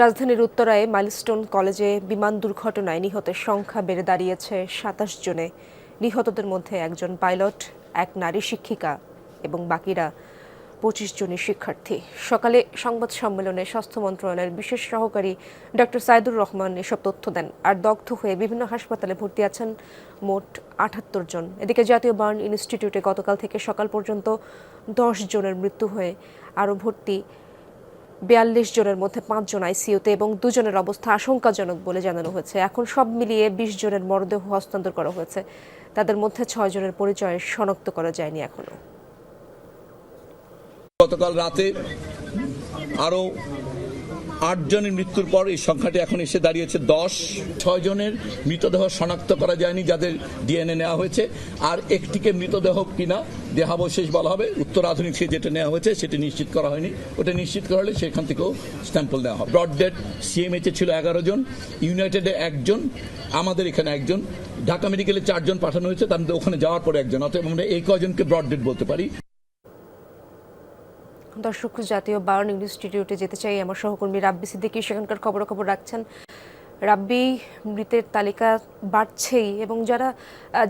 রাজধানীর উত্তরায় মাইলস্টোন কলেজে বিমান দুর্ঘটনায় নিহতের সংখ্যা বেড়ে দাঁড়িয়েছে সাতাশ জনে। নিহতদের মধ্যে একজন পাইলট, এক নারী শিক্ষিকা এবং বাকিরা পঁচিশ জনই শিক্ষার্থী। সকালে সংবাদ সম্মেলনে স্বাস্থ্য মন্ত্রণালয়ের বিশেষ সহকারী ডক্টর সাইদুর রহমান এসব তথ্য দেন আর দগ্ধ হয়ে বিভিন্ন হাসপাতালে ভর্তি আছেন মোট আটাত্তর জন। এদিকে জাতীয় বার্ন ইনস্টিটিউটে গতকাল থেকে সকাল পর্যন্ত দশ জনের মৃত্যু হয়ে আরও ভর্তি বিয়াল্লিশ জনের মধ্যে পাঁচজন আইসিইউতে এবং দুজনের অবস্থা আশঙ্কাজনক বলে জানানো হয়েছে। এখন সব মিলিয়ে বিশ জনের মরদেহ হস্তান্তর করা হয়েছে। তাদের মধ্যে ছয় জনের পরিচয় শনাক্ত করা যায়নি এখনও। গতকাল রাতে আরও আট জনের মৃত্যুর পর এই সংখ্যাটি এখন এসে দাঁড়িয়েছে দশ। ছয় জনের মৃতদেহ শনাক্ত করা যায়নি, যাদের ডিএনএ নেওয়া হয়েছে। আর একটিকে মৃতদেহ কিনা দেহাবশেষ বলা হবে। উত্তর আধুনিক সে যেটা নেওয়া হয়েছে, সেটি নিশ্চিত করা হয়নি। ওটা নিশ্চিত করা হলে সেখান থেকেও স্ট্যাম্পল নেওয়া হবে। ব্রড ডেট সিএমএইচ ছিল এগারো জন ইউনাইটেডে একজন আমাদের এখানে একজন ঢাকা মেডিকেলে চারজন পাঠানো হয়েছে, তার ওখানে যাওয়ার পরে একজন অতএব আমরা এই কজনকে ব্রড ডেট বলতে পারি। দর্শক, জাতীয় বার্ন ইনস্টিটিউটে যেতে চাই আমার সহকর্মী রাব্বি সিদ্দিকি। সেখানকার খবরাখবর রাখছেন। রাব্বি, মৃতের তালিকা বাড়ছেই এবং যারা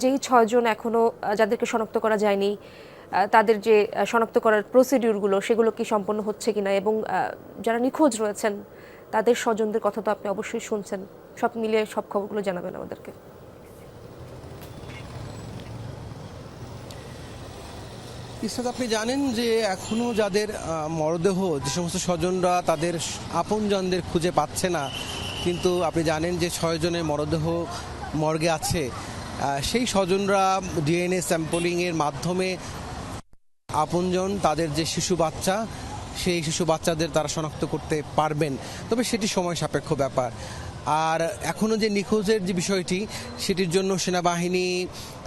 যেই ছয়জন এখনও যাদেরকে শনাক্ত করা যায়নি তাদের যে শনাক্ত করার প্রসিডিউরগুলো, সেগুলো কি সম্পন্ন হচ্ছে কিনা এবং যারা নিখোঁজ রয়েছেন, তাদের স্বজনদের কথা তো আপনি অবশ্যই শুনছেন। সব মিলিয়ে সব খবরগুলো জানাবেন আমাদেরকে। ইসরাত আপনি জানেন যে এখনও যাদের মরদেহ, যে সমস্ত স্বজনরা তাদের আপনজনদের খুঁজে পাচ্ছে না, কিন্তু আপনি জানেন যে ছয়জনের মরদেহ মর্গে আছে সেই স্বজনরা ডিএনএ স্যাম্পলিংয়ের মাধ্যমে আপনজন, তাদের যে শিশু বাচ্চা, সেই শিশু বাচ্চাদের তারা শনাক্ত করতে পারবেন। তবে সেটি সময় সাপেক্ষ ব্যাপার। আর এখনও যে নিখোঁজের যে বিষয়টি, সেটির জন্য সেনাবাহিনী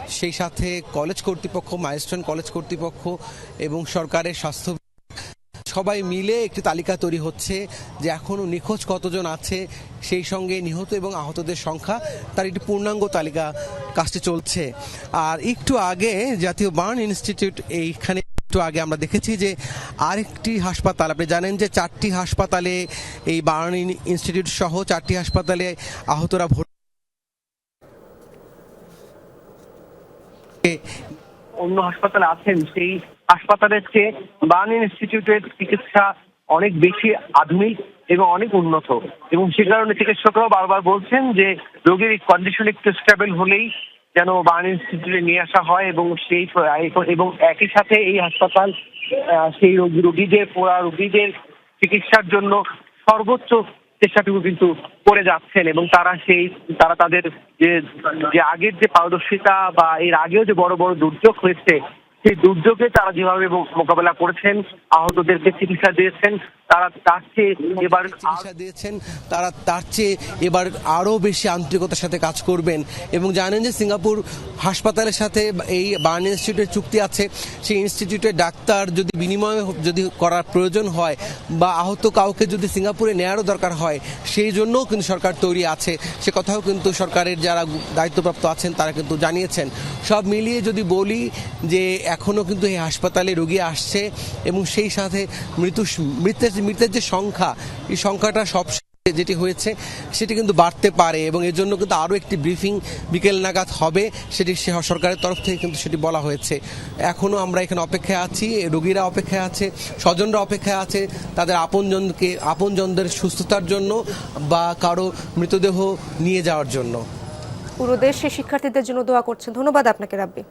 সেই সাথে কলেজ কর্তৃপক্ষ, মাইলস্টোন কলেজ কর্তৃপক্ষ এবং সরকারের স্বাস্থ্য সবাই মিলে একটি তালিকা তৈরি হচ্ছে যে এখনও নিখোঁজ কতজন আছে সেই সঙ্গে নিহত এবং আহতদের সংখ্যা, তার একটি পূর্ণাঙ্গ তালিকা কাজটি চলছে। আর একটু আগে জাতীয় বার্ন ইনস্টিটিউট এইখানে একটু আগে আমরা দেখেছি যে আরেকটি হাসপাতাল, আপনি জানেন যে চারটি হাসপাতালে এই বার্ন ইনস্টিটিউট সহ চারটি হাসপাতালে আহতরা ভর্তি। অন্য হাসপাতালে আছেন, সেই হাসপাতালের চেয়ে বার্ন ইনস্টিটিউটের চিকিৎসা অনেক বেশি আধুনিক এবং অনেক উন্নত। এবং সে কারণে চিকিৎসকরাও বারবার বলছেন যে রোগীর কন্ডিশন একটু স্টেবল হলেই যেন বার্ন ইনস্টিটিউটে নিয়ে আসা হয় এবং সেই এবং একই সাথে এই হাসপাতাল সেই রোগী রোগীদের পোড়া রোগীদের চিকিৎসার জন্য সর্বোচ্চ চেষ্টাটুকু কিন্তু করে যাচ্ছেন এবং তারা সেই, তারা তাদের যে যে আগের যে পারদর্শিতা বা এর আগেও যে বড় বড় দুর্যোগ হয়েছে, সেই দুর্যোগে তারা যেভাবে মোকাবেলা করেছেন, আহতদেরকে চিকিৎসা দিয়েছেন তারা তার চেয়ে এবার চিকিৎসা দিয়েছেন তারা তার চেয়ে এবার আরও বেশি আন্তরিকতার সাথে কাজ করবেন। এবং জানেন যে সিঙ্গাপুর হাসপাতালের সাথে এই বার্ন ইনস্টিটিউটের চুক্তি আছে। সেই ইনস্টিটিউটের ডাক্তার যদি বিনিময় যদি করার প্রয়োজন হয় বা আহত কাউকে যদি সিঙ্গাপুরে নেয়ারও দরকার হয় সেই জন্যও কিন্তু সরকার তৈরি আছে। সে কথাও কিন্তু সরকারের যারা দায়িত্বপ্রাপ্ত আছেন তারা কিন্তু জানিয়েছেন। সব মিলিয়ে যদি বলি যে এখনও কিন্তু এই হাসপাতালে রোগী আসছে এবং সেই সাথে মৃত্যু মৃতের মৃতের যে সংখ্যা, এই সংখ্যাটা সব যেটি হয়েছে, সেটি কিন্তু বাড়তে পারে এবং এর জন্য কিন্তু আরও একটি ব্রিফিং বিকেল নাগাদ হবে, সেটি সরকারের তরফ থেকে কিন্তু সেটি বলা হয়েছে। এখনও আমরা এখানে অপেক্ষায় আছি, রোগীরা অপেক্ষায় আছে, স্বজনরা অপেক্ষায় আছে, তাদের আপনজনকে, আপনজনদের সুস্থতার জন্য বা কারও মৃতদেহ নিয়ে যাওয়ার জন্য। পুরো দেশে শিক্ষার্থীদের জন্য দোয়া করছেন ধন্যবাদ আপনাকে, রাব্বি।